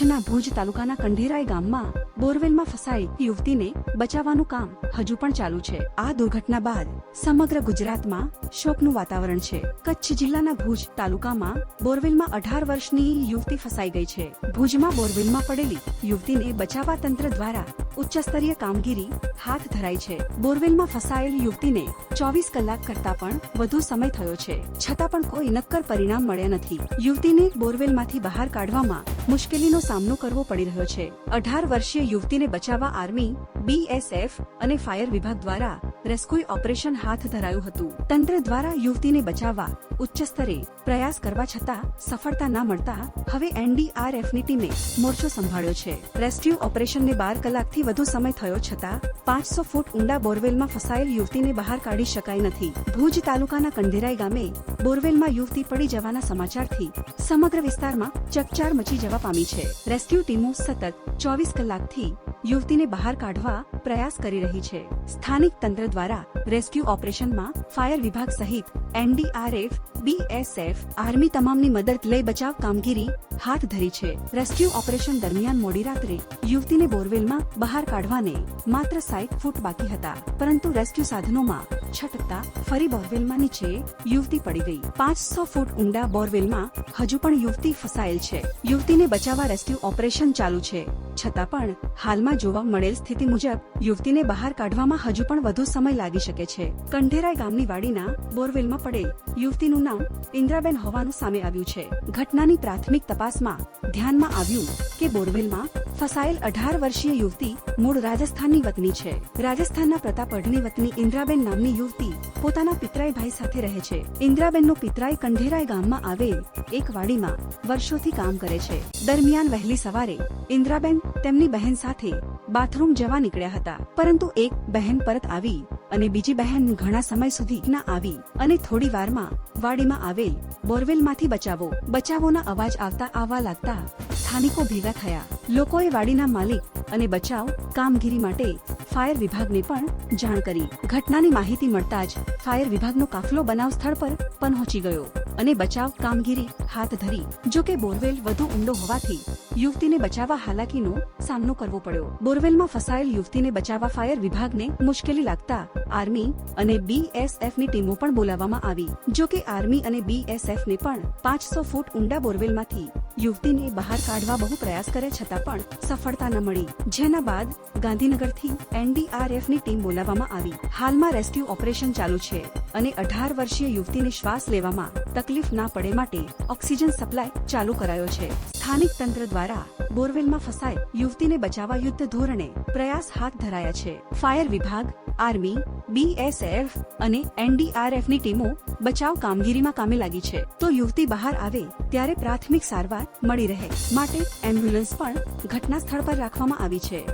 કચ્છના ભુજ તાલુકાના કંઢીરાય ગામમાં બોરવેલમાં ફસાઈ યુવતીને બચાવવાનું કામ હજુ પણ ચાલુ છે. આ દુર્ઘટના બાદ સમગ્ર ગુજરાતમાં શોકનું વાતાવરણ છે. કચ્છ જિલ્લાના ભુજ તાલુકામાં બોરવેલમાં અઢાર વર્ષની યુવતી ફસાઈ ગઈ છે. ભુજમાં બોરવેલમાં પડેલી યુવતીને બચાવવા તંત્ર દ્વારા ઉચ્ચ સ્તરીય કામગીરી હાથ ધરાઈ છે. બોરવેલમાં ફસાયેલ યુવતીને ચોવીસ કલાક કરતા પણ વધુ સમય થયો છે. છતાં પણ કોઈ નક્કર પરિણામ મળ્યા નથી. યુવતીને બોરવેલમાંથી બહાર કાઢવામાં મુશ્કેલીનો સામનો કરવો પડી રહ્યો છે. અઢાર વર્ષીય યુવતીને બચાવવા આર્મી, બીએસએફ અને ફાયર વિભાગ દ્વારા રેસ્ક્યુ ઓપરેશન હાથ ધરાયું હતું. તંત્ર દ્વારા યુવતીને બચાવવા, ઉચ્ચ સ્તરે પ્રયાસ કરવા છતાં સફળતા ના મળતા હવે એનડીઆરએફની ટીમે મોરચો સંભાળ્યો છે. રેસ્ક્યુ ઓપરેશનને બાર કલાકથી વધુ સમય થયો છતાં પાંચસો ફૂટ ઊંડા બોરવેલમાં ફસાયેલ યુવતીને બહાર કાઢી શકાય નથી. ભુજ તાલુકાના કંઢેરાઈ ગામે બોરવેલમાં યુવતી પડી જવાના સમાચારથી સમગ્ર વિસ્તારમાં ચકચાર મચી જવા પામી છે. રેસ્ક્યુ ટીમો સતત ચોવીસ કલાકથી યુવતીને બહાર કાઢવા પ્રયાસ કરી રહી છે. સ્થાનિક તંત્ર દ્વારા રેસ્ક્યુ ઓપરેશનમાં ફાયર વિભાગ સહિત એનડીઆરએફ, બીએસએફ, આર્મી તમામની મદદ લઈ બચાવ કામગીરી હાથ ધરી છે. રેસ્ક્યુ ઓપરેશન દરમિયાન મોડી રાત્રે યુવતીને બોરવેલમાં બહાર કાઢવાને માત્ર સાઈઠ ફૂટ બાકી હતા, પરંતુ રેસ્ક્યુ સાધનોમાં છટકતા ફરી બોરવેલમાં નીચે યુવતી પડી ગઈ. પાંચસો ફૂટ ઊંડા બોરવેલમાં હજુ પણ યુવતી ફસાયેલ છે. યુવતીને બચાવવા રેસ્ક્યુ ઓપરેશન ચાલુ છે. છતાં પણ હાલમાં જોવા મળેલ સ્થિતિ મુજબ યુવતીને બહાર કાઢવામાં હજુ પણ વધુ સમય લાગી શકે છે. કંઢેરાય ગામની વાડીના બોરવેલમાં પડેલ યુવતીનું નામ ઇન્દ્રાબેન હોવાનું સામે આવ્યું છે. ઘટનાની પ્રાથમિક તપાસમાં ધ્યાનમાં આવ્યું કે બોરવેલમાં ફસાયેલ અઢાર વર્ષીય યુવતી મૂળ રાજસ્થાનની વતની છે. રાજસ્થાનના પ્રતાપગઢની વતની ઇન્દ્રાબેન નામની યુવતી પોતાના પિતરાઈ ભાઈ સાથે રહે છે. ઇન્દ્રાબેનનો પિતરાઈ કંઢેરાઈ ગામમાં આવેલ એક વાડીમાં વર્ષોથી કામ કરે છે. દરમિયાન વહેલી સવારે ઇન્દ્રાબેન તેમની બહેન સાથે બાથરૂમ જવા નીકળ્યા હતા. પરંતુ એક બહેન પરત આવી અને બીજી બહેન ઘણા સમય સુધી ના આવી અને થોડી વારમાં વાડીમાં આવેલ બોરવેલમાંથી બચાવો. બચાવોના અવાજ આવતા આવવા લાગતા સ્થાનિકો ભેગા થયા. લોકોએ વાડીના માલિક અને બચાવ કામગીરી માટે ફાયર વિભાગને પણ જાણ કરી. ઘટનાની માહિતી મળતા જ ફાયર વિભાગનો કાફલો બનાવ સ્થળ પર પહોંચી ગયો. અને બચાવ કામગીરી હાથ ધરી. જો કે બોરવેલ વધુ ઊંડો હોવાથી યુવતીને બચાવવા હાલાકીનો સામનો કરવો પડ્યો. બોરવેલમાં ફસાયેલ યુવતીને બચાવવા ફાયર વિભાગને મુશ્કેલી લાગતા આર્મી અને બીએસએફની ટીમો પણ બોલાવવામાં આવી. જો કે આર્મી અને બીએસએફ ને પણ પાંચસો ફૂટ ઊંડા બોરવેલમાંથી યુવતીને બહાર કાઢવા બહુ પ્રયાસ કર્યા છતાં પણ સફળતા ન મળી. જેના બાદ ગાંધીનગરથી એનડીઆરએફની ટીમ બોલાવવામાં આવી. હાલમાં રેસ્ક્યુ ઓપરેશન ચાલુ છે અને અઢાર વર્ષીય યુવતીને શ્વાસ લેવામાં તકલીફ ના પડે માટે ઓક્સિજન સપ્લાય ચાલુ કરાયો છે. સ્થાનિક તંત્ર દ્વારા બોરવેલમાં ફસાય યુવતીને બચાવવા યુદ્ધ ધોરણે પ્રયાસ હાથ ધરાયા છે. ફાયર વિભાગ, આર્મી, બીએસએફ અને એનડીઆરએફની ટીમો બચાવ કામગીરીમાં કામે લાગી છે. તો યુવતી બહાર આવે ત્યારે પ્રાથમિક સારવાર મળી રહે. માટે એમ્બ્યુલન્સ પણ ઘટના સ્થળ પર રાખવામાં આવી છે.